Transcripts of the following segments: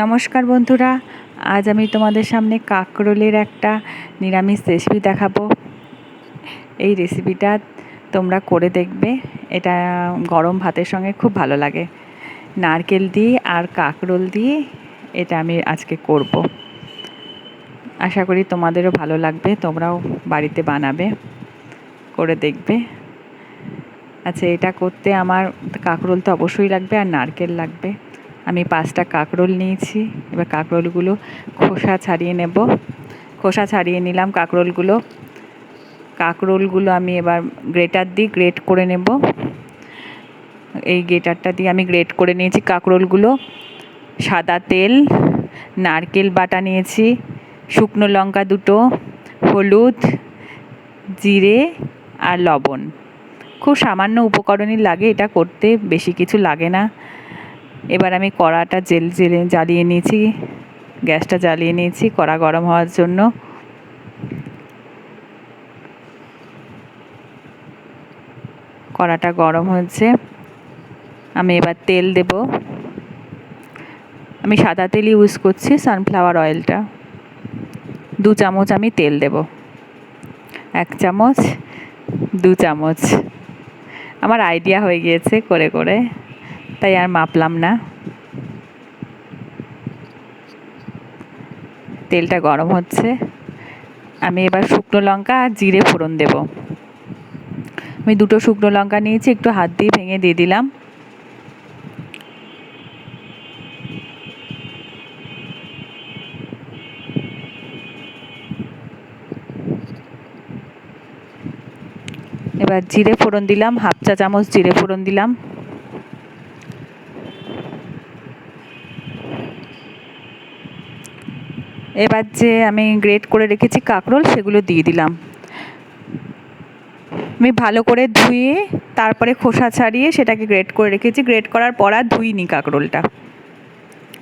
নমস্কার বন্ধুরা, আজ আমি তোমাদের সামনে কাঁকরোলের একটা নিরামিষ রেসিপি দেখাবো। এই রেসিপিটা তোমরা করে দেখবে, এটা গরম ভাতের সঙ্গে খুব ভালো লাগে। নারকেল দিয়ে আর কাঁকরোল দিয়ে এটা আমি আজকে করব। আশা করি তোমাদেরও ভালো লাগবে, তোমরাও বাড়িতে বানাবে, করে দেখবে। আচ্ছা এটা করতে আমার কাঁকরোল তো অবশ্যই লাগবে আর নারকেল লাগবে। আমি পাঁচটা কাঁকরোল নিয়েছি। এবার কাঁকরোলগুলো খোসা ছাড়িয়ে নেব। খোসা ছাড়িয়ে নিলাম কাঁকরোলগুলো। কাঁকরোলগুলো আমি এবার গ্রেটার দিয়ে গ্রেট করে নেব। এই গ্রেটারটা দিয়ে আমি গ্রেট করে নিয়েছি কাঁকরোলগুলো। সাদা তেল, নারকেল বাটা নিয়েছি, শুকনো লঙ্কা দুটো, হলুদ, জিরে আর লবণ। খুব সামান্য উপকরণই লাগে, এটা করতে বেশি কিছু লাগে না। এবার আমি কড়াটা জেল, জেলে জ্বালিয়ে নিয়েছি, গ্যাসটা জ্বালিয়ে নিয়েছি, কড়া গরম হওয়ার জন্য। কড়াটা গরম হয়েছে। আমি এবার তেল দেব। আমি সাদা তেল ইউজ করছি সানফ্লাওয়ার অয়েলটা দু চামচ আমি তেল দেব। এক চামচ, দু চামচ। আমার আইডিয়া হয়ে গিয়েছে করে করে। তাই আর মাপলাম না। তেলটা গরম হচ্ছে। আমি এবার শুকনো লঙ্কা আর জিরে ফোড়ন দেব। আমি দুটো শুকনো লঙ্কা নিয়েছি, একটু হাত দিয়ে ভেঙে দিয়ে দিলাম। এবার জিরে ফোড়ন দিলাম, হাফ চা চামচ জিরে ফোড়ন দিলাম। এবার যে আমি গ্রেট করে রেখেছি কাঁকরোল, সেগুলো দিয়ে দিলাম। আমি ভালো করে ধুয়ে, তারপরে খোসা ছাড়িয়ে সেটাকে গ্রেট করে রেখেছি। গ্রেট করার পর আর ধুইনি কাঁকরোলটা।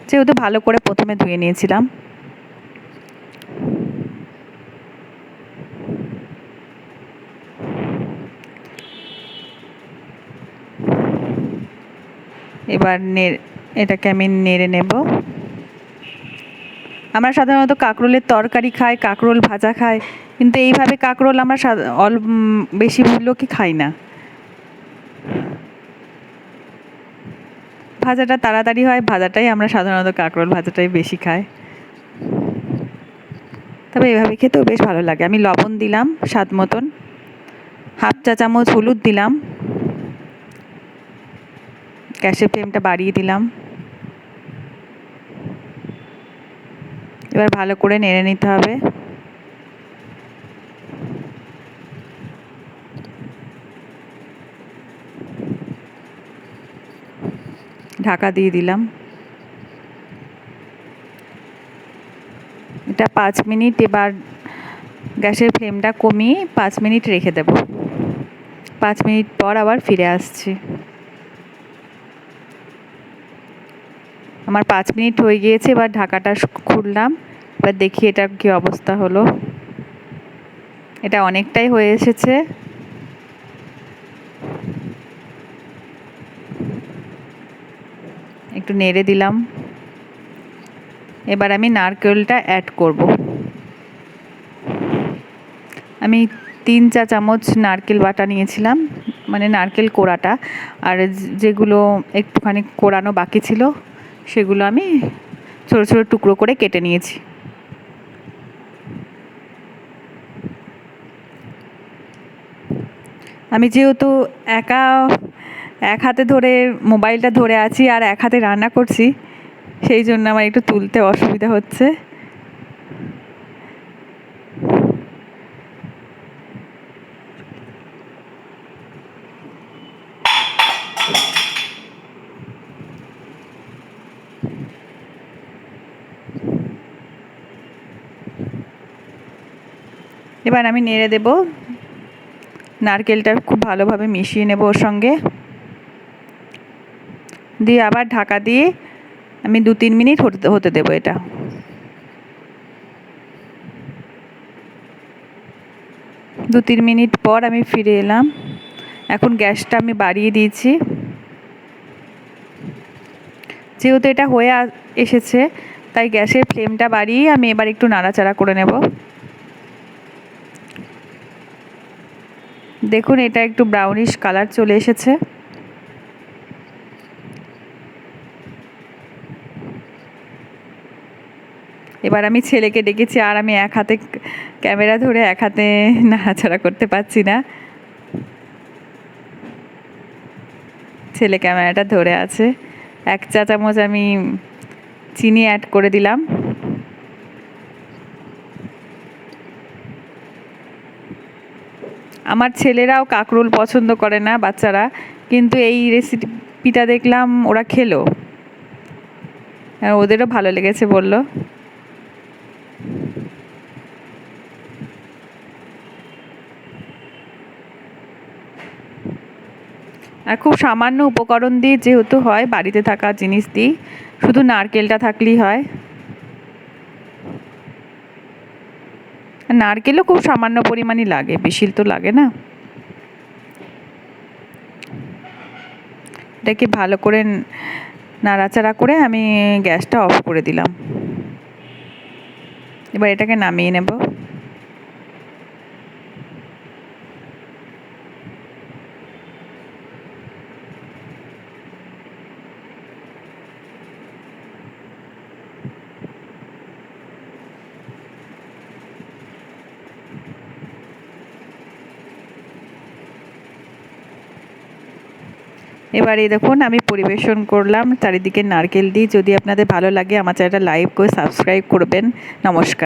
যেহেতু ভালো করে প্রথমে ধুয়ে নিয়েছিলাম। এবার এটাকে আমি নেড়ে নেব। আমরা সাধারণত কাঁকরোলের তরকারি খাই, কাঁকরোল ভাজা খাই, কিন্তু এইভাবে কাঁকরোল আমরা অল বেশি লোকই খাই না। ভাজাটা তাড়াতাড়ি হয়, ভাজাটাই আমরা সাধারণত কাঁকরোল ভাজাটাই বেশি খাই। তবে এভাবে খেতেও বেশ ভালো লাগে। আমি লবণ দিলাম স্বাদ মতন, হাফ চা চামচ হলুদ দিলাম, গ্যাসের ফ্লেমটা বাড়িয়ে দিলাম। এবার ভালো করে নেড়ে নিতে হবে। ঢাকা দিয়ে দিলাম। এটা পাঁচ মিনিট, এবার গ্যাসের ফ্লেমটা কমিয়ে পাঁচ মিনিট রেখে দেব। পাঁচ মিনিট পর আবার ফিরে আসছি। আমার পাঁচ মিনিট হয়ে গিয়েছে, এবার ঢাকাটা খুললাম। এবার দেখি এটার কী অবস্থা হলো। এটা অনেকটাই হয়ে এসেছে। একটু নেড়ে দিলাম। এবার আমি নারকেলটা অ্যাড করব। আমি তিন চা চামচ নারকেল বাটা নিয়েছিলাম মানে নারকেল কোড়াটা। আর যেগুলো একটুখানি কোড়ানো বাকি ছিল, সেগুলো আমি ছোটো ছোটো টুকরো করে কেটে নিয়েছি। আমি যেহেতু একা, এক হাতে ধরে মোবাইলটা ধরে আছি আর এক হাতে রান্না করছি, সেই জন্য আমার একটু তুলতে অসুবিধা হচ্ছে। এবার আমি নেড়ে দেব। নারকেলটা খুব ভালোভাবে মিশিয়ে নেব ওর সঙ্গে। দিয়ে আবার ঢাকা দিয়ে আমি দু তিন মিনিট হতে দেবো এটা। দু তিন মিনিট পর আমি ফিরে এলাম। এখন গ্যাসটা আমি বাড়িয়ে দিয়েছি। যেহেতু এটা হয়ে এসেছে, তাই গ্যাসের ফ্লেমটা বাড়িয়ে আমি এবার একটু নাড়াচাড়া করে নেব। দেখুন, এটা একটু ব্রাউনিশ কালার চলে এসেছে। এবার আমি ছেলেকে ডেকেছি, আর আমি এক হাতে ক্যামেরা ধরে এক হাতে নাড়াচাড়া করতে পারছি না। ছেলে ক্যামেরাটা ধরে আছে। এক চা চামচ আমি চিনি অ্যাড করে দিলাম। আমার ছেলেরাও কাকরোল পছন্দ করে না বাচ্চারা, কিন্তু এই রেসিপিটা দেখলাম ওরা খেলো। ওদেরও ভালো লেগেছে বলল। আর খুব সামান্য উপকরণ দিয়ে যেহেতু হয়, বাড়িতে থাকা জিনিস দিই, শুধু নারকেলটা থাকলেই হয়। নারকেলও খুব সামান্য পরিমাণই লাগে বেশি তো লাগে না। এটাকে ভালো করে নাড়াচাড়া করে আমি গ্যাসটা অফ করে দিলাম। এবার এটাকে নামিয়ে নেব। এবারে দেখুন, আমি পরিবেশন করলাম, চারিদিকে নারকেল দিই যদি আপনাদের ভালো লাগে, আমার চ্যানেলটা লাইক করে সাবস্ক্রাইব করবেন। নমস্কার।